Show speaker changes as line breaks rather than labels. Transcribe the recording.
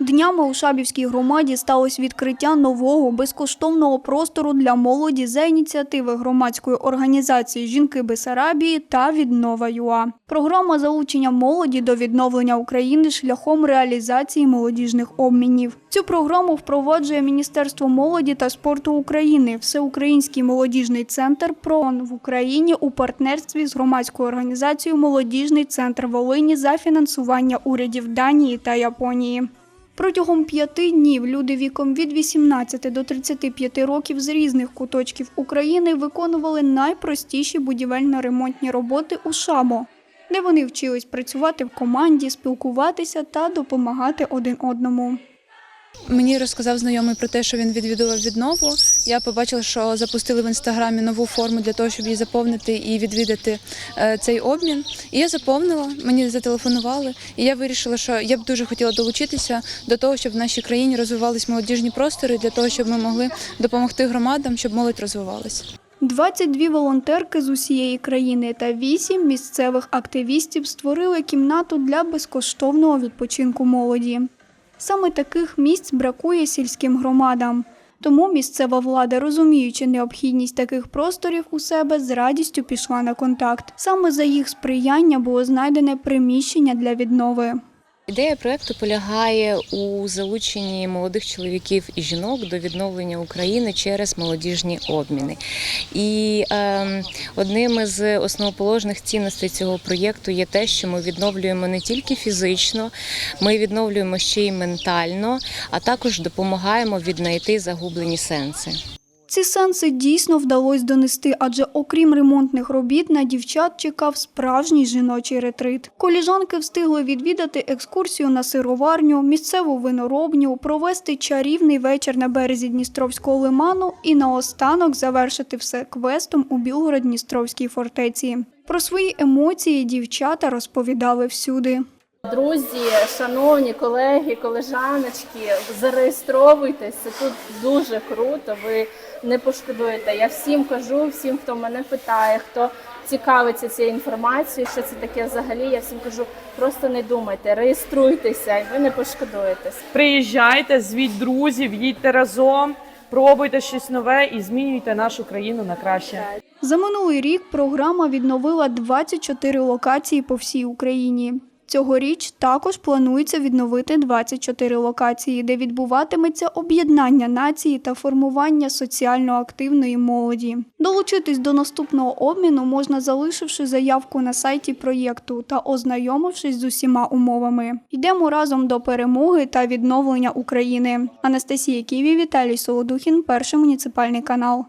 Днями у Шабівській громаді сталося відкриття нового безкоштовного простору для молоді за ініціативи громадської організації Жінки Бесарабії та Віднова ЮА. Програма залучення молоді до відновлення України шляхом реалізації молодіжних обмінів. Цю програму впроваджує Міністерство молоді та спорту України, Всеукраїнський молодіжний центр ПРООН в Україні у партнерстві з громадською організацією Молодіжний центр Волині за фінансування урядів Данії та Японії. Протягом п'яти днів люди віком від 18 до 35 років з різних куточків України виконували найпростіші будівельно-ремонтні роботи у Шамо, де вони вчились працювати в команді, спілкуватися та допомагати один одному.
Мені розказав знайомий про те, що він відвідував віднову. Я побачила, що запустили в інстаграмі нову форму для того, щоб її заповнити і відвідати е, цей обмін. І я заповнила, мені зателефонували, і я вирішила, що я б дуже хотіла долучитися до того, щоб в нашій країні розвивались молодіжні простори, для того, щоб ми могли допомогти громадам, щоб молодь розвивалась.
22 волонтерки з усієї країни та 8 місцевих активістів створили кімнату для безкоштовного відпочинку молоді. Саме таких місць бракує сільським громадам. Тому місцева влада, розуміючи необхідність таких просторів у себе, з радістю пішла на контакт. Саме за їх сприяння було знайдене приміщення для віднови.
Ідея проекту полягає у залученні молодих чоловіків і жінок до відновлення України через молодіжні обміни. І е, одним із основоположних цінностей цього проєкту є те, що ми відновлюємо не тільки фізично, ми відновлюємо ще й ментально, а також допомагаємо віднайти загублені сенси.
Ці сенси дійсно вдалося донести, адже окрім ремонтних робіт на дівчат чекав справжній жіночий ретрит. Коліжанки встигли відвідати екскурсію на сироварню, місцеву виноробню, провести чарівний вечір на березі Дністровського лиману і наостанок завершити все квестом у Білгород-Дністровській фортеці. Про свої емоції дівчата розповідали всюди.
Друзі, шановні колеги, колежаночки, зареєстровуйтесь. Це тут дуже круто. Ви не пошкодуєте. Я всім кажу, всім, хто мене питає, хто цікавиться цією інформацією, що це таке взагалі. Я всім кажу, просто не думайте, реєструйтеся, і ви не пошкодуєте.
Приїжджайте, звіть друзів, їдьте разом, пробуйте щось нове і змінюйте нашу країну на краще.
За минулий рік програма відновила 24 локації по всій Україні. Цьогоріч також планується відновити 24 локації, де відбуватиметься об'єднання нації та формування соціально активної молоді. Долучитись до наступного обміну можна залишивши заявку на сайті проєкту та ознайомившись з усіма умовами. Йдемо разом до перемоги та відновлення України. Анастасія Ківі, Віталій Солодухін, перший муніципальний канал.